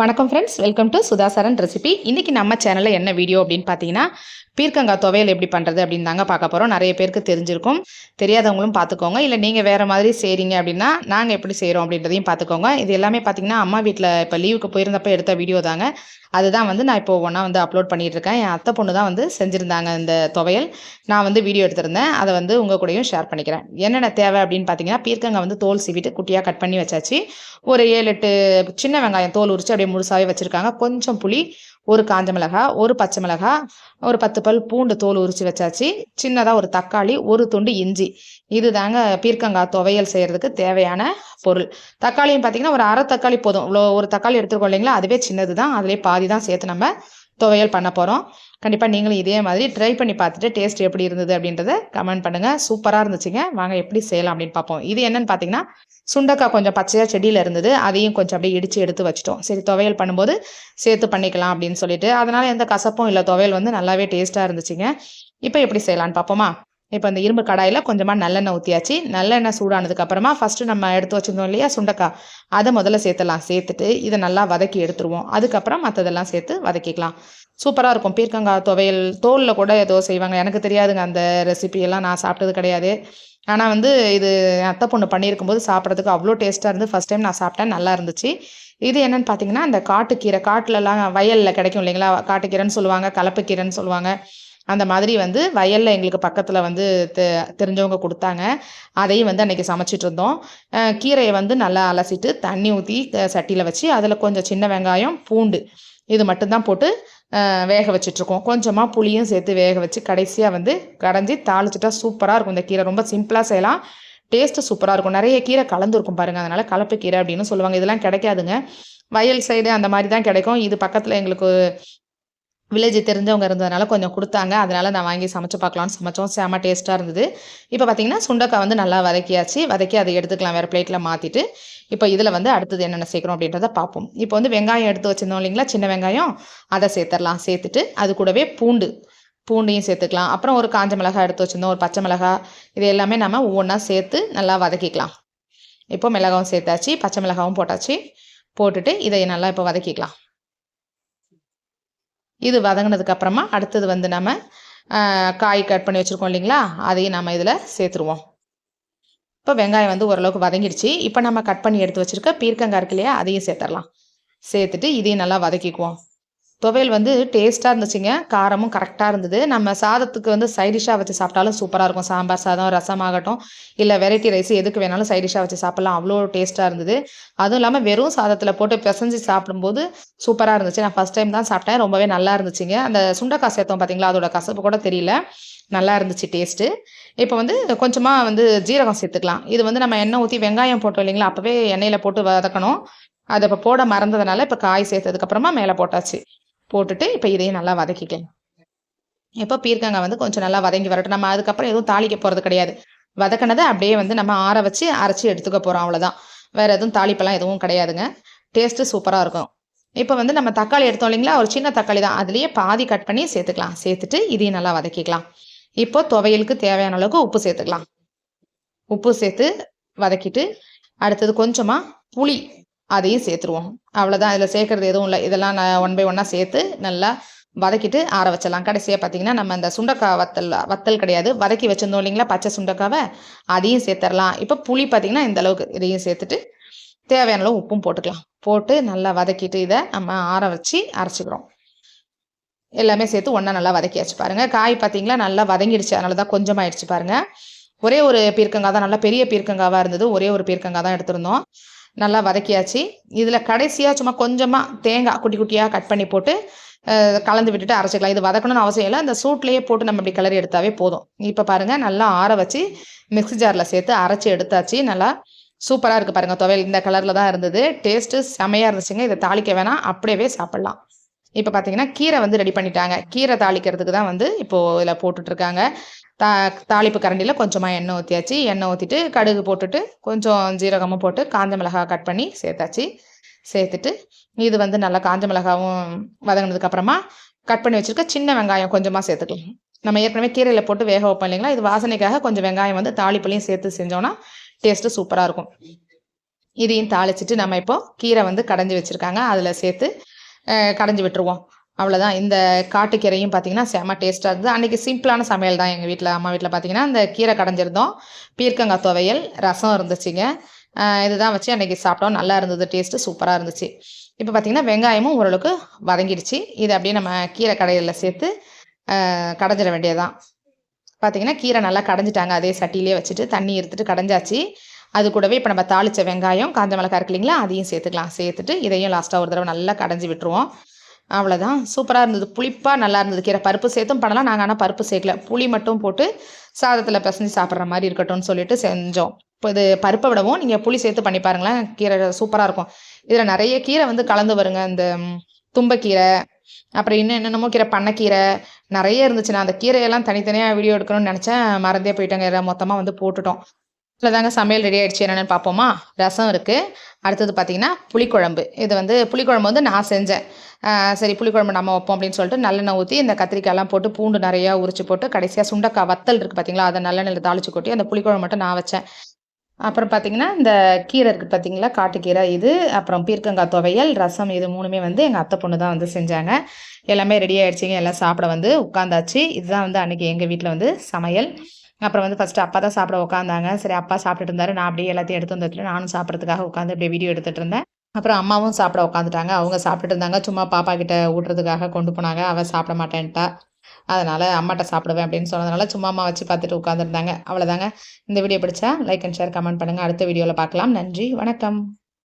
வணக்கம் friends welcome to Sudhasaran recipe இன்றைக்கி நம்ம சேனலில் என்ன வீடியோ அப்படின்னு பார்த்தீங்கன்னா பீர்க்கங்காய் துவையல் எப்படி பண்ணுறது அப்படின்னு தாங்க பார்க்க போகிறோம் நிறைய பேருக்கு தெரிஞ்சிருக்கும். தெரியாதவங்களும் பார்த்துக்கோங்க. இல்லை நீங்கள் வேறு மாதிரி செய்கிறீங்க அப்படின்னா நாங்கள் எப்படி செய்கிறோம் அப்படின்றதையும் பார்த்துக்கோங்க. இது எல்லாமே பார்த்தீங்கன்னா அம்மா வீட்டில் இப்போ லீவுக்கு போயிருந்தப்போ எடுத்த வீடியோ தாங்க. அதுதான் வந்து நான் இப்போ ஒன்றா வந்து அப்லோட் பண்ணிகிட்டு இருக்கேன் என் அத்தை பொண்ணு தான் வந்து செஞ்சுருந்தாங்க இந்த துவையல். நான் வந்து வீடியோ எடுத்திருந்தேன். அதை வந்து உங்கள் கூடயும் ஷேர் பண்ணிக்கிறேன். என்னென்ன தேவை அப்படின்னு பார்த்தீங்கன்னா பீர்க்கங்காய் வந்து தோல் சீவிட்டு குட்டியாக கட் பண்ணி வச்சாச்சு. ஒரு ஏழு எட்டு சின்ன வெங்காயம் தோல் உரிச்சு அப்படியே முழுசாகவே வச்சுருக்காங்க. கொஞ்சம் புளி ஒரு காஞ்ச மிளகாய் ஒரு பச்சை மிளகாய் ஒரு பத்து பல் பூண்டு தோல் உரிச்சு வச்சாச்சு. சின்னதாக ஒரு தக்காளி ஒரு துண்டு இஞ்சி. இது தாங்க பீர்க்கங்காய் துவையல் செய்கிறதுக்கு தேவையான பொருள். தக்காளியும் பார்த்தீங்கன்னா ஒரு அரை தக்காளி போதும். இவ்வளோ ஒரு தக்காளி எடுத்துருக்கோம் இல்லைங்களா? அதுவே சின்னது தான் அதிலே பாதி தான் சேர்த்து நம்ம துவையல் பண்ண போகிறோம் கண்டிப்பாக நீங்களும் இதே மாதிரி ட்ரை பண்ணி பார்த்துட்டு டேஸ்ட் எப்படி இருந்தது அப்படின்றத கமெண்ட் பண்ணுங்கள் சூப்பராக இருந்துச்சுங்க. வாங்க எப்படி செய்யலாம் அப்படின்னு பார்ப்போம். இது என்னன்னு பார்த்தீங்கன்னா சுண்டக்காய் கொஞ்சம் பச்சையாக செடியில் இருந்தது. அதையும் கொஞ்சம் அப்படியே இடித்து எடுத்து வச்சிட்டோம். சரி துவையல் பண்ணும்போது சேர்த்து பண்ணிக்கலாம் அப்படின்னு சொல்லிட்டு. அதனால் எந்த கசப்பும் இல்லை. துவையல் வந்து நல்லாவே டேஸ்ட்டாக இருந்துச்சுங்க. இப்போ எப்படி செய்யலான்னு பார்ப்போமா? இப்போ இந்த இரும்பு கடாயில் கொஞ்சமாக நல்லெண்ணெய் ஊற்றியாச்சு நல்லெண்ணெய் சூடானதுக்கு அப்புறமா ஃபஸ்ட்டு நம்ம எடுத்து வச்சிருந்தோம் இல்லையா சுண்டக்காய். அதை முதல்ல சேர்த்துலாம் சேர்த்துட்டு இதை நல்லா வதக்கி எடுத்துருவோம். அதுக்கப்புறம் மற்றதெல்லாம் சேர்த்து வதக்கிக்கலாம். சூப்பராக இருக்கும். பீர்க்கங்காய் துவையல் தோலில் கூட ஏதோ செய்வாங்க. எனக்கு தெரியாதுங்க அந்த ரெசிபியெல்லாம் நான் சாப்பிட்டது கிடையாது. ஆனால் வந்து இது அத்தை பொண்ணு பண்ணியிருக்கும்போது சாப்பிட்றதுக்கு அவ்வளோ டேஸ்ட்டாக இருந்து ஃபஸ்ட் டைம் நான் சாப்பிட்டேன். நல்லா இருந்துச்சு. இது என்னென்னு பார்த்தீங்கன்னா அந்த காட்டுக்கீரை. காட்டிலலாம் வயலில் கிடைக்கும் இல்லைங்களா? காட்டுக்கீரைன்னு சொல்லுவாங்க கலப்புக்கீரைன்னு சொல்லுவாங்க. அந்த மாதிரி வந்து வயலில் எங்களுக்கு பக்கத்தில் வந்து தெ தெரிஞ்சவங்க கொடுத்தாங்க. அதையும் வந்து அன்றைக்கி சமைச்சிட்டு இருந்தோம் கீரையை வந்து நல்லா அலசிட்டு தண்ணி ஊற்றி சட்டியில் வச்சு அதில் கொஞ்சம் சின்ன வெங்காயம் பூண்டு இது மட்டும்தான் போட்டு வேக வச்சிட்ருக்கோம் கொஞ்சமாக புளியும் சேர்த்து வேக வச்சு கடைசியாக வந்து கடைஞ்சி தாளிச்சிட்டா சூப்பராக இருக்கும் இந்த கீரை. ரொம்ப சிம்பிளாக செய்யலாம். டேஸ்ட்டு சூப்பராக இருக்கும். நிறைய கீரை கலந்துருக்கும் பாருங்கள் அதனால் கலப்பு கீரை அப்படின்னு சொல்லுவாங்க. இதெல்லாம் கிடைக்காதுங்க. வயல் சைடு அந்த மாதிரி தான் கிடைக்கும். இது பக்கத்தில் எங்களுக்கு வில்லேஜ் தெரிஞ்சவங்க இருந்ததுனால கொஞ்சம் கொடுத்தாங்க. அதனால் நான் வாங்கி சமைச்சு பார்க்கலான்னு சமைச்சோம். செம டேஸ்ட்டாக இருந்தது. இப்போ பார்த்தீங்கன்னா சுண்டக்காய் வந்து நல்லா வதக்கியாச்சு. வதக்கி அதை எடுத்துக்கலாம். வேறு பிளேட்டில் மாற்றிட்டு இப்போ இதில் வந்து அடுத்தது என்னென்ன சேர்க்குறோம் அப்படின்றத பார்ப்போம். இப்போ வந்து வெங்காயம் எடுத்து வச்சிருந்தோம் இல்லைங்களா? சின்ன வெங்காயம். அதை சேர்த்துடலாம். சேர்த்துட்டு அது கூடவே பூண்டு. பூண்டையும் சேர்த்துக்கலாம். அப்புறம் ஒரு காஞ்ச மிளகாய் எடுத்து வச்சுருந்தோம். ஒரு பச்சை மிளகாய். இது எல்லாமே நம்ம ஒவ்வொன்றா சேர்த்து நல்லா வதக்கிக்கலாம். இப்போ மிளகாவும் சேர்த்தாச்சு. பச்சை மிளகாவும் போட்டாச்சு. போட்டுட்டு இதை நல்லா இப்போ வதக்கிக்கலாம். இது வதங்கினதுக்கு அப்புறமா அடுத்தது வந்து நம்ம காய் கட் பண்ணி வச்சுருக்கோம் இல்லைங்களா? அதையும் நம்ம இதில் சேர்த்துருவோம். இப்போ வெங்காயம் வந்து ஓரளவுக்கு வதங்கிடுச்சு. இப்போ நம்ம கட் பண்ணி எடுத்து வச்சுருக்க பீர்க்கங்காய் இருக்கு இல்லையா? அதையும் சேர்த்துடலாம் சேர்த்துட்டு இதையும் நல்லா வதக்கிக்குவோம். துவையல் வந்து டேஸ்ட்டாக இருந்துச்சுங்க. காரமும் கரெக்டாக இருந்தது. நம்ம சாதத்துக்கு வந்து சைடிஷாக வச்சு சாப்பிட்டாலும் சூப்பராக இருக்கும். சாம்பார் சாதம் ரசம் ஆகட்டும் இல்லை வெரைட்டி ரைஸ் எதுக்கு வேணாலும் சைடிஷாக வச்சு சாப்பிட்லாம். அவ்வளோ டேஸ்ட்டாக இருந்தது. அதுவும் இல்லாமல் வெறும் சாதத்தில் போட்டு பிசைஞ்சு சாப்பிடும்போது சூப்பராக இருந்துச்சு. நான் ஃபஸ்ட் டைம் தான் சாப்பிட்டேன். ரொம்பவே நல்லா இருந்துச்சுங்க. அந்த சுண்டக்காய் சேர்த்தோம் பார்த்தீங்களா அதோட கசப்பு கூட தெரியல. நல்லா இருந்துச்சு டேஸ்ட்டு இப்போ வந்து கொஞ்சமாக வந்து ஜீரகம் சேர்த்துக்கலாம். இது வந்து நம்ம எண்ணெய் ஊற்றி வெங்காயம் போட்டோம் இல்லைங்களா? அப்போவே எண்ணெயில் போட்டு வதக்கணும். அதை இப்போ போட மறந்ததுனால இப்போ காய் சேர்த்ததுக்கப்புறமா மேலே போட்டாச்சு. போட்டுட்டு இப்போ இதையும் நல்லா வதக்கிக்கலாம். இப்போ பீர்க்கங்காய் வந்து கொஞ்சம் நல்லா வதங்கி வரட்டும். நம்ம அதுக்கப்புறம் எதுவும் தாளிக்க போகிறது கிடையாது. வதக்கினதை அப்படியே வந்து நம்ம ஆற வச்சு அரைச்சி எடுத்துக்க போகிறோம் அவ்வளோதான் வேறு எதுவும் தாளிப்பெல்லாம் எதுவும் கிடையாதுங்க. டேஸ்ட்டு சூப்பராக இருக்கும். இப்போ வந்து நம்ம தக்காளி எடுத்தோம் இல்லைங்களா? ஒரு சின்ன தக்காளி தான். அதுலேயே பாதி கட் பண்ணி சேர்த்துக்கலாம். சேர்த்துட்டு இதையும் நல்லா வதக்கிக்கலாம். இப்போ துவையலுக்கு தேவையான அளவுக்கு உப்பு சேர்த்துக்கலாம். உப்பு சேர்த்து வதக்கிட்டு அடுத்தது கொஞ்சமாக புளி அதையும் சேர்த்துருவோம். அவ்வளோதான் இதில் சேர்க்கறது எதுவும் இல்லை. இதெல்லாம் நான் ஒன் பை ஒன்னாக சேர்த்து நல்லா வதக்கிட்டு ஆற வச்சிடலாம். கடைசியாக பார்த்தீங்கன்னா நம்ம அந்த சுண்டக்காய் வத்தல் வத்தல் கிடையாது. வதக்கி வச்சிருந்தோம் இல்லைங்களா? பச்சை சுண்டக்காவை. அதையும் சேர்த்துடலாம் இப்போ புளி பார்த்தீங்கன்னா இந்த அளவுக்கு இதையும் சேர்த்துட்டு தேவையான அளவு உப்பும் போட்டுக்கலாம். போட்டு நல்லா வதக்கிட்டு இதை நம்ம ஆற வச்சு அரைச்சிக்கிறோம். எல்லாமே சேர்த்து ஒன்றா நல்லா வதக்கியாச்சு பாருங்கள் காய் பார்த்தீங்களா நல்லா வதங்கிடுச்சு. அதனால தான் கொஞ்சமாயிடுச்சு பாருங்கள் ஒரே ஒரு பீர்க்கங்காய் தான் நல்லா பெரிய பீர்க்கங்காவாக இருந்தது. ஒரே ஒரு பீர்க்கங்காய் தான் எடுத்திருந்தோம். நல்லா வதக்கியாச்சு. இதில் கடைசியாக சும்மா கொஞ்சமாக தேங்காய் குட்டி குட்டியாக கட் பண்ணி போட்டு கலந்து விட்டுட்டு அரைச்சிக்கலாம். இது வதக்கணும்னு அவசியம் இல்லை. அந்த சூட்லேயே போட்டு நம்ம இப்படி கிளறி எடுத்தாவே போதும். இப்போ பாருங்கள் நல்லா ஆற வச்சு மிக்ஸி ஜாரில் சேர்த்து அரைச்சி எடுத்தாச்சு. நல்லா சூப்பராக இருக்குது பாருங்கள் துவையல். இந்த கலரில் தான் இருந்தது. டேஸ்ட்டு செமையாக இருந்துச்சுங்க. இதை தாளிக்க வேணாம். அப்படியே சாப்பிட்லாம். இப்போ பார்த்தீங்கன்னா கீரை வந்து ரெடி பண்ணிட்டாங்க. கீரை தாளிக்கிறதுக்கு தான் வந்து இப்போது இதில் போட்டுட்ருக்காங்க. தா தாளிப்பு கரண்டியில் கொஞ்சமாக எண்ணெய் ஊற்றியாச்சு எண்ணெய் ஊற்றிட்டு கடுகு போட்டுட்டு கொஞ்சம் ஜீரகமும் போட்டு காஞ்ச மிளகாய் கட் பண்ணி சேர்த்தாச்சு. சேர்த்துட்டு இது வந்து நல்லா காஞ்ச மிளகாவும் வதங்கினதுக்கப்புறமா கட் பண்ணி வச்சுருக்க சின்ன வெங்காயம் கொஞ்சமாக சேர்த்துக்கலாம். நம்ம ஏற்கனவே கீரையில் போட்டு வேக வைப்போம் இல்லைங்களா? இது வாசனைக்காக கொஞ்சம் வெங்காயம் வந்து தாளிப்புலையும் சேர்த்து செஞ்சோன்னா டேஸ்ட்டு சூப்பராக இருக்கும். இதையும் தாளிச்சிட்டு நம்ம இப்போ கீரை வந்து கடைஞ்சி வச்சுருக்காங்க. அதில் சேர்த்து கடைஞ்சி விட்டுருவோம். அவ்வளோதான் இந்த காட்டுக்கீரையும் பார்த்தீங்கன்னா செம்ம டேஸ்ட்டாக இருந்தது. அன்றைக்கி சிம்பிளான சமையல் தான் எங்கள் வீட்டில் அம்மா வீட்டில் பார்த்தீங்கன்னா இந்த கீரை கடைஞ்சிருந்தோம். பீர்க்கங்காய் துவையல் ரசம் இருந்துச்சுங்க. இதுதான் வச்சு அன்றைக்கி சாப்பிட்டோம். நல்லா இருந்தது டேஸ்ட்டு சூப்பராக இருந்துச்சு. இப்போ பார்த்தீங்கன்னா வெங்காயமும் ஓரளவுக்கு வதங்கிடுச்சு. இது அப்படியே நம்ம கீரை கடையில் சேர்த்து கடைஞ்சிட வேண்டியதுதான். பார்த்தீங்கன்னா கீரை நல்லா கடைஞ்சிட்டாங்க. அதே சட்டியிலே வச்சுட்டு தண்ணி எடுத்துட்டு கடைஞ்சாச்சு. அது கூடவே இப்போ நம்ம தாளிச்ச வெங்காயம் காஞ்ச மிளகா இருக்கு இல்லைங்களா அதையும் சேர்த்துக்கலாம். சேர்த்துட்டு இதையும் லாஸ்ட்டாக ஒரு தடவை நல்லா கடைஞ்சி விட்டுருவோம். அவ்வளோதான் சூப்பராக இருந்தது. புளிப்பாக நல்லா இருந்தது. கீரை பருப்பு சேர்த்தும் பண்ணலாம். நாங்கள் ஆனால் பருப்பு சேர்க்கல. புளி மட்டும் போட்டு சாதத்தில் பிசைஞ்சு சாப்பிட்ற மாதிரி இருக்கட்டும்னு சொல்லிட்டு செஞ்சோம். இப்போ இது பருப்பை விடவும் நீங்கள் புளி சேர்த்து பண்ணி பாருங்களேன். கீரை சூப்பராக இருக்கும். இதில் நிறைய கீரை வந்து கலந்து வருங்க. இந்த தும்பக்கீரை அப்புறம் இன்னும் என்னென்னமோ கீரை பண்ணைக்கீரை நிறைய இருந்துச்சு நான் அந்த கீரையெல்லாம் தனித்தனியாக வீடியோ எடுக்கணும்னு நினச்சேன். மறந்தே போயிட்டேங்க. மொத்தமாக வந்து போட்டுட்டோம். இல்லை தாங்க சமையல் ரெடி ஆகிடுச்சு என்னென்னு பார்ப்போமா? ரசம் இருக்குது அடுத்தது பார்த்தீங்கன்னா புளிக்குழம்பு. இது வந்து புளிக்குழம்பு வந்து நான் செஞ்சேன். சரி புளிக்குழம்பு நம்ம வைப்போம் அப்படின்னு சொல்லிட்டு நல்லெண்ணெய் ஊற்றி இந்த கத்திரிக்காயெல்லாம் போட்டு பூண்டு நிறையா உரிச்சு போட்டு கடைசியாக சுண்டக்காய் வத்தல் இருக்குது பார்த்தீங்களா? அதை நல்லெண்ணெயில் தாளிச்சு கொட்டி அந்த புளிக்குழம்பு மட்டும் நான் வச்சேன். அப்புறம் பார்த்தீங்கன்னா இந்த கீரை இருக்குது பார்த்தீங்களா? காட்டுக்கீரை இது அப்புறம் பீர்க்கங்காய் துவையல் ரசம் இது மூணுமே வந்து எங்கள் அத்தை பொண்ணு தான் வந்து செஞ்சாங்க. எல்லாமே ரெடி ஆகிடுச்சிங்க எல்லாம் சாப்பிட வந்து உட்காந்தாச்சு. இதுதான் வந்து அன்றைக்கி எங்கள் வீட்டில் வந்து சமையல். அப்புறம் வந்து ஃபஸ்ட்டு அப்பா தான் சாப்பிட உட்காந்தாங்க சரி அப்பா சாப்பிட்டுட்டு இருந்தாரு. நான் அப்படியே எல்லாத்தையும் எடுத்து வந்துட்டு நானும் சாப்பிட்றதுக்காக உட்காந்து அப்படியே வீடியோ எடுத்துகிட்டு இருந்தேன். அப்புறம் அம்மாவும் சாப்பிட உட்காந்துட்டாங்க அவங்க சாப்பிட்டுட்டு இருந்தாங்க. சும்மா பாப்பா கிட்ட ஊட்டுறதுக்காக கொண்டு போனாங்க. அவள் சாப்பிட மாட்டேன்ட்டா. அதனால் அம்மாட்ட சாப்பிடுவேன் அப்படின்னு சொன்னதுனால சும்மா அம்மா வச்சு பார்த்துட்டு உட்காந்துருந்தாங்க அவ்வளோதாங்க இந்த வீடியோ பிடிச்சா லைக் அண்ட் ஷேர் கமெண்ட் பண்ணுங்கள் அடுத்த வீடியோவில் பார்க்கலாம். நன்றி. வணக்கம்.